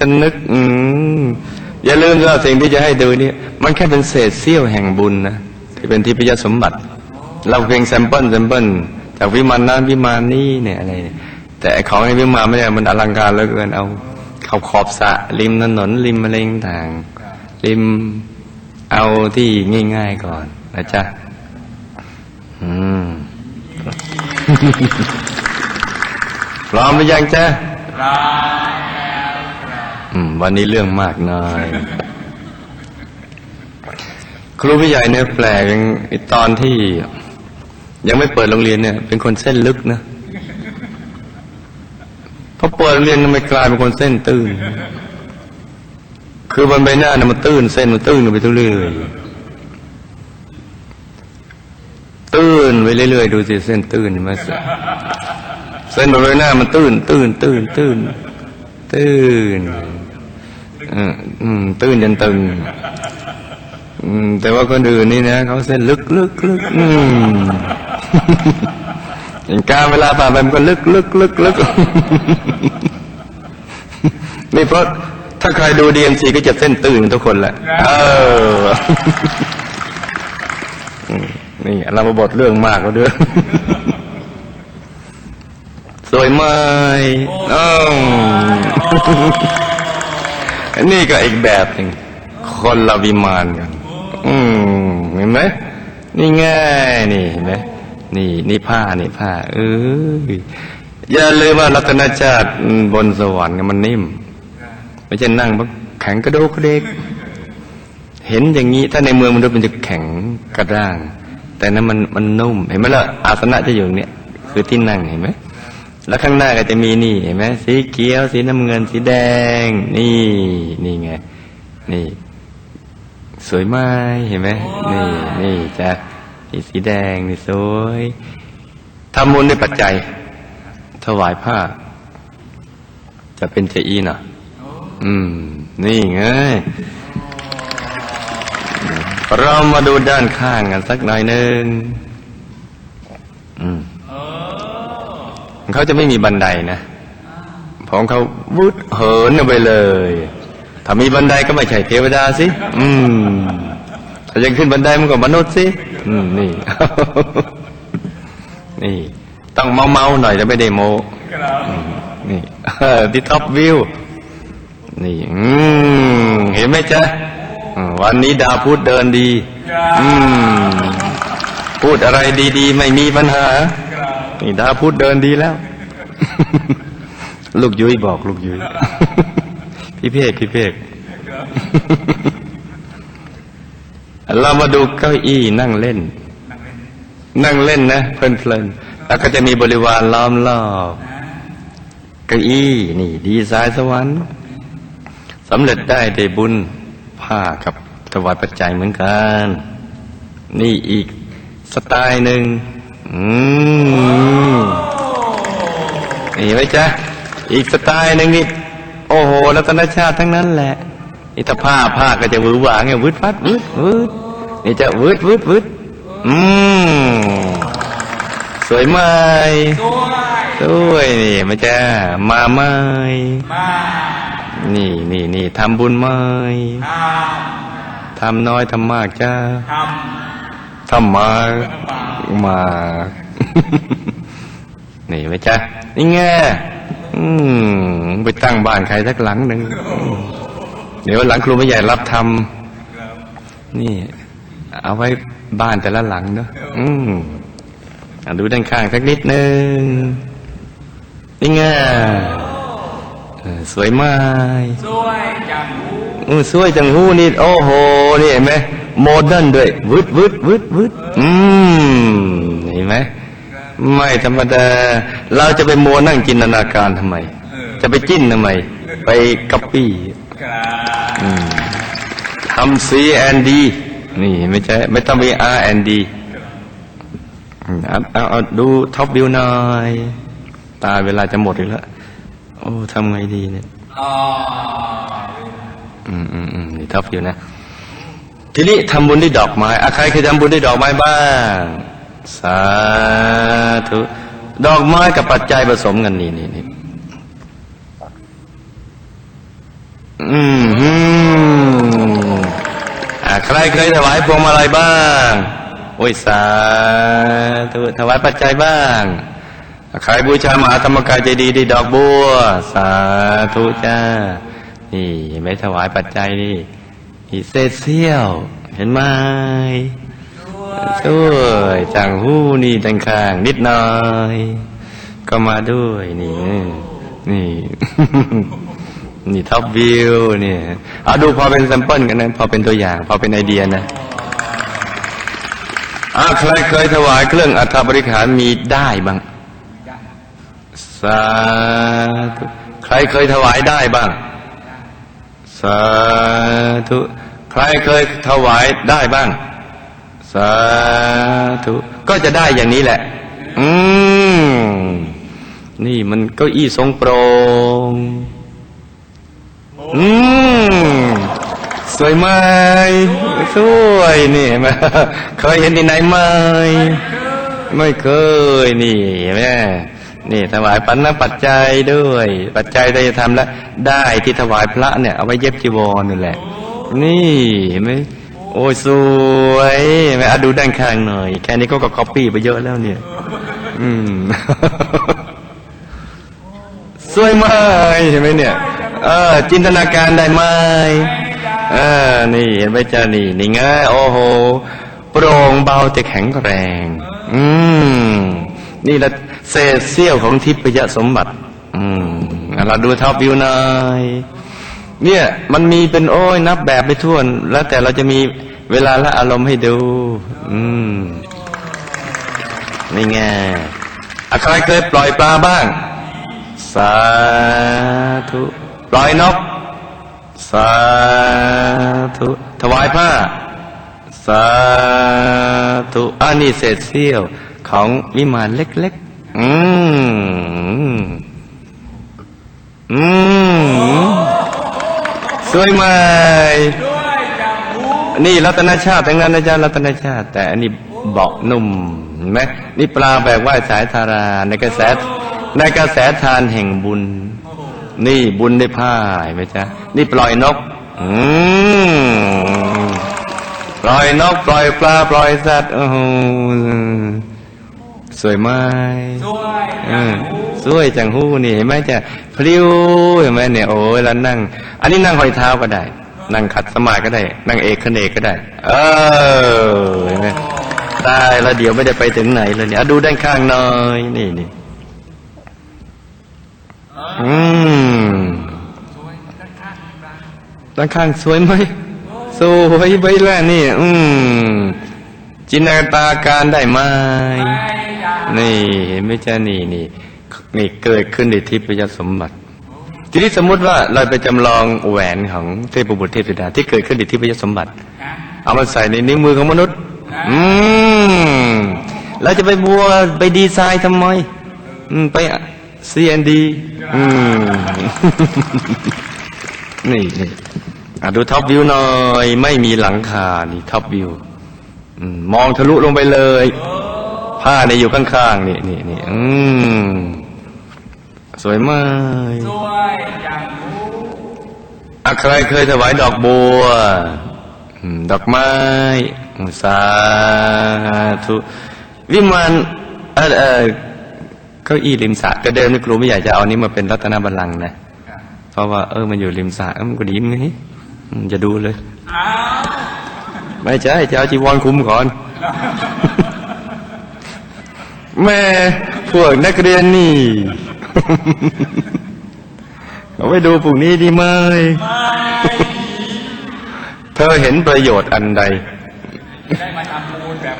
จะนึกอืมอย่าลืมว่าสิ่งที่จะให้ดูนี่มันแค่เป็นเศษเสี้ยวแห่งบุญนะที่เป็นที่พิยสมบัติ เราเพียงแซมเปิลแซมเปิลจากวิมานนั้นวิมานนี้เนี่ยอะไรเนี่ยแต่ของในวิมานไม่ได้มันอลังการเหลือเกินเอาเขาขอบสะริมถนนริมอะไรต่างริมเอาที่ง่าย ๆก่อนนะจ๊ะอืมพร้อมหรือยังจ๊ะอืม วันนี้เรื่องมากน้อย ครูพี่ใหญ่เนี่ยแปลกตอนที่ ยังไม่เปิดโรงเรียนเนี่ย เป็นคนเส้นลึกนะพอเปิดโรงเรียนทำไมกลายเป็นคนเส้นตื้น คือบนใบหน้าเนี่ยมันตื้นเส้นมันตื้นไปเรื่อยๆตื้นไปเรื่อยๆดูสิเส้นตื้นนไหมาเส้นบนใบหน้ามันตื้นตื้นตื้นตื้นตื้น ตื้นจนตึงแต่ว่าคนอื่นนี่นะเขาเส้นลึกลึกลึกอือย่างการเวลาผ่านไปมันก็ลึกลึกลึกลึกนี่เพราะถ้าใครดูดีเอ็มซีก็จะเส้นตื้นทุกคนแหละ เออ นี่เรามาบทเรื่องมากแล้วด้วยสวยไหมอ้อ นนี้ก็อีกแบบหนึ่งคนละวิมานกัน อืมเห็นไหมนี่ง่ายนี่เห็นไหมนี่นี่ผ้านี่ผ้า เอออย่าลืมว่ารัตนชาติบนสวรรค์มันนิ่ม ไม่ใช่นั่งแบบแข็งกระโดกกระเดกเห็นอย่างนี้ถ้าในเมืองมนุษย์มันจะแข็งกระด้าง แต่นั้นมันมันนุ่ม เห็นไหมล่ะอาสนะจะอยู่เนี่ย คือที่นั่งเห็นไหม แล้วข้างหน้าก็จะมีนี่เห็นไหมสีเขียว สีน้ำเงิน สีแดง นี่นี่ไง นี่ สวยไหมเห็นไหมนี่นี่จ้ะนี่สีแดงนี่สวยทำบุญด้วยปัจจัย ถวายผ้า จะเป็นเจอีน่ะ อืม นี่ไงเรามาดูด้านข้างกันสักหน่อยหนึ่งอืม เขาจะไม่มีบันไดนะของเขาวุดเหินไปเลย ถ้ามีบันไดก็ไม่ใช่เทวดาสิ อืมถ้ายังขึ้นบันไดมันก็มนุษย์สิ อืม นี่ นี่ ต้องเมาเมาหน่อยจะไม่ได้โมนี่ที่ท็อปวิว นี่ อืม เห็นไหมจ๊ะ วันนี้ดาวพูดเดินดี อืม พูดอะไรดี ๆ ไม่มีปัญหา นี่ดาพูดเดินดีแล้ว ลูกยุ้ยบอก ลูกยุ้ยพี่เพกพี่เพกเรามาดูเก้าอี้นั่งเล่น นั่งเล่นนะเพลินๆแล้วก็จะมีบริวารล้อมรอบเก้าอี้นี่ ดีไซน์สวรรค์สำเร็จได้ได้บุญผ้ากับถวายปัจจัยเหมือนกัน นี่อีกสไตล์หนึ่ง อืมนี่ไว้จ๊ะ อีกสไตล์หนึ่งนี่โอ้โหรัตนชาติทั้งนั้นแหละนี่ถ้าผ้าผ้าก็จะวือหวาไงวืดฟัดวืดวืดนี่จะวืดวืดวืดอืมสวยไหมสวยนี่มาจ้ามาไหมนี่นี่นี่ทำบุญไหมทำน้อยทำมากจ้าทำ มากมากนี่ไหมจ้านี่ไงอืมไปตั้งบ้านใครสักหลังหนึ่งเดี๋ยวหลังครูไม่ใหญ่รับทำนี่ เอาไว้บ้านแต่ละหลังเนอะอืมอะดูด้านข้างสักนิดนึงนี่ไงเออสวยไหมากสวยจังหูสวยจังหูนี่ โอ้โห นี่เห็นไหม โมเดิร์นด้วยวืดวืดวืดวืดอืมเห็นไหมไม่ธรรมดา เราจะไปมัวนั่งจินตนาการทำไม จะไปจิ้นทำไม ไปกับปี้อืมทำ C and D นี่ไม่ใช่ ไม่ต้องมี R and D อืมเอาเอาเอาดูท็อปวิวหน่อย ตาเวลาจะหมดอีกแล้ว โอ้ทำไงดีเนี่ยอืมอืมอืมนี่ท็อปวิวนะ ทีนี้ทำบุญด้วยดอกไม้อะใครเคยทำบุญด้วยดอกไม้บ้าง สาธุดอกไม้กับปัจจัยผสมกันนี่นี่นี่อืมฮึอ่าใครเคยถวายพวงมาลัยบ้าง โอ้ยสาธุถวายปัจจัยบ้างใครบูชามหาธรรมกายใจดีดีดอกบัว สาธุจ้า นี่ไม่ถวายปัจจัยนี่ นี่เศษเสี้ยว เห็นไหมช่วยจังหู้นี่ดังข้างนิดหน่อย ก็มาด้วยนี่นี่ นี่ท็อปวิวเนี่ยเอาดูพอเป็นแซมเปิลกันนะพอเป็นตัวอย่าง พอเป็นไอเดียนะอาใครเคยถวายเครื่องอัฐบริขารมีได้บ้าง สาธุ ใครเคยถวายได้บ้าง สาธุใครเคยถวายได้บ้าง สาธุก็จะได้อย่างนี้แหละ อืมนี่มันเก้าอี้ทรงโปร่งอืมสวยไหมสวยนี่เห็นไหมเคยเห็นที่ไหนไหมไม่เคยนี่เห็นไหม นี่ถวายปันนปัจจัยด้วย ปัจจัยที่จะทำแล้วได้ที่ถวายพระเนี่ยเอาไว้เย็บจีวรนั่นแหละ นี่เห็นไหมโอ้ยสวยไหมอะดูด้านข้างหน่อย แค่นี้ก็ก็ก๊อปปี้ไปเยอะแล้วเนี่ย อืม สวยไหมเห็นไหมเนี่ย เออ จินตนาการได้ไหมเออ นี่เห็นไหมจ้านี่นี่ไงโอ้โห โปร่งเบาแต่แข็งแรง อืม นี่ละ เศษเสี้ยวของทิพยสมบัติ อืมเราดูท็อปวิวหน่อยเนี่ยมันมีเป็นโอ้ยนับแบบไม่ถ้วนแล้วแต่เราจะมีเวลาและอารมณ์ให้ดู อืมนี่ไงใครเคยปล่อยปลาบ้าง สาธุ ปล่อยนก สาธุ ถวายผ้า สาธุอันนี้เศษเสี้ยวของวิมานเล็ก อืม อืม สวยไหมนี่รัตนชาติทั้งนั้นนะจ๊ะรัตนชาติ แต่อันนี้เบาะนุ่มไหมนี่ปลาแบกว่ายสายธาราในกระแสในกระแสทานแห่งบุญ นี่บุญได้พ่ายไหมจ๊ะนี่ปล่อยนก อืม ปล่อยนก ปล่อยปลา ปล่อยสัตว์โอ้ สวยไหมสวยเออสวยจังหู้นี่เห็นไหมจะพลิ้วเห็นไหมเนี่ยโอ้ยแล้วนั่ง อันนี้นั่งหอยเท้าก็ได้ นั่งขัดสมาธิก็ได้ นั่งเอกขเนกก็ได้ เออเห็นไหมตายแล้วเดี๋ยวไม่ได้ไปถึงไหนเลยเนี่ยอะดูด้านข้างหน่อยนี่นี่อืมด้านข้างสวยไหมสวยไปแล้วนี่ อืมจินตนาการได้ไหม นี่เห็นไหม่จ้านี่นี่นี่เกิดขึ้นในทิพยสมบัติ ทีนี้สมมุติว่าเราไปจำลองแหวนของเทพบุตรเทพธิดาที่เกิดขึ้นในทิพยสมบัติ เอามาใส่ในนิ้วมือของมนุษย์ อืมเราจะไปบัวไปดีไซน์ทำไมอืมไป CND อืมนี่นี่ดูท็อปวิวหน่อย ไม่มีหลังคา นี่ท็อปวิวมองทะลุลงไปเลย ผ้าเนี่ยอยู่ข้างๆนี่นี่นี่อืมสวยมากสวยอย่างรู้อะใครเคยถวายดอกบัวอืมดอกไม้สาธุวิมานเออเออเก้าอี้ริมสระก็เดิมนี่ครูไม่อยากจะเอานี้มาเป็นรัตนบัลลังก์นะ เพราะว่าเออมันอยู่ริมสระเอ้ามันก็ดีมั้ยอืมจะดูเลยอ้าวไม่ใช่จะเอาจีวรคุมก่อน แม่พวกนักเรียนนี่เอาไว้ดูพวกนี้ดีไหมเธอเห็นประโยชน์อันใด ได้มาทำบุญแบบ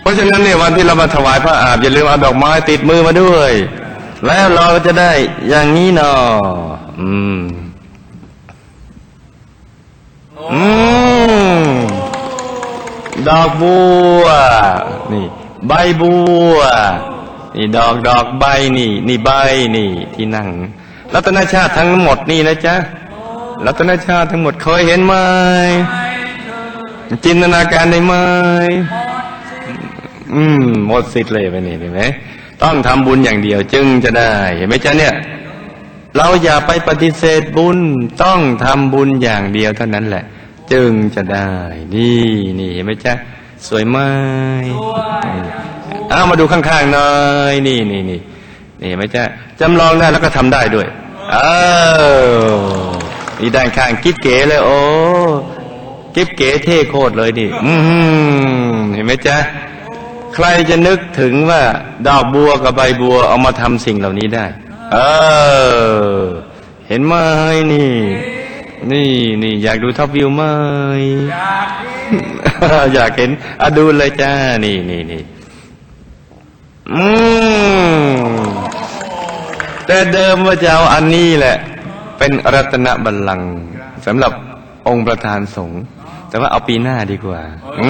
เพราะฉะนั้นเนี่ยวันที่เรามาถวายพระอาบอย่าลืมเอาดอกไม้ติดมือมาด้วย แล้วเราก็จะได้อย่างนี้เนาะอืม อืม ดอกบัว นี่ ใบบัว นี่ดอกดอกใบนี่ นี่ใบนี่ ที่นั่ง รัตนชาติทั้งหมดนี่นะจ๊ะรัตนชาติทั้งหมดเคยเห็นไหมจินตนาการได้ไหมอืมหมดสิทธิ์เลยไปนี่เห็นไหมต้องทำบุญอย่างเดียวจึงจะได้ เห็นไหมจ๊ะเนี่ย เราอย่าไปปฏิเสธบุญต้องทำบุญอย่างเดียวเท่านั้นแหละ จึงจะได้ นี่นี่เห็นไหมจ๊ะ สวยไหมด้วยเอามาดูข้างๆหน่อยนี่นี่นี่นี่เห็นไหมจ๊ะจำลองได้แล้วก็ทำได้ด้วยเออนี่ด้านข้างกิ๊บเก๋เลย โอ้กิ๊บเก๋เท่โคตรเลยนี่อืมเห็นไหมจ๊ะใครจะนึกถึงว่า ดอกบัวกับใบบัวเอามาทำสิ่งเหล่านี้ได้ เออ เห็นไหมนี่ นี่นี่อยากดูท็อปวิวไหมอยากอยากเห็นอะดูเลยจ้า นี่นี่นี่อืมแต่เดิมว่าจะเอาอันนี้แหละ เป็นรัตนบัลลังก์สำหรับองค์ประธานสงฆ์แต่ว่าเอาปีหน้าดีกว่า อื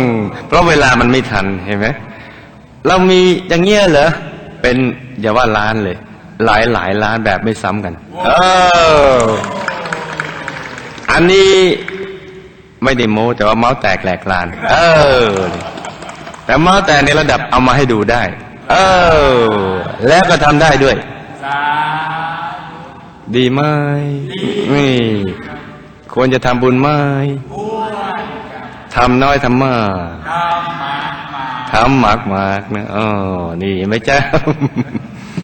มเพราะเวลามันไม่ทันเห็นไหมเรามีอย่างเงี้ยเหรอเป็นอย่าว่าล้านเลย หลายหลายล้านแบบไม่ซ้ำกัน เออ อันนี้ไม่ได้โม้แต่ว่าเมาส์แตกแหลกลาน เออ แต่เมาส์แตกในระดับเอามาให้ดูได้ เออ แล้วก็ทำได้ด้วย ดีไหมนี่ควรจะทำบุญไหมธุด้วยทำน้อยทำมากทำมามาทำมากมากนะอ๋อนี่เห็นไหมจ๊ะ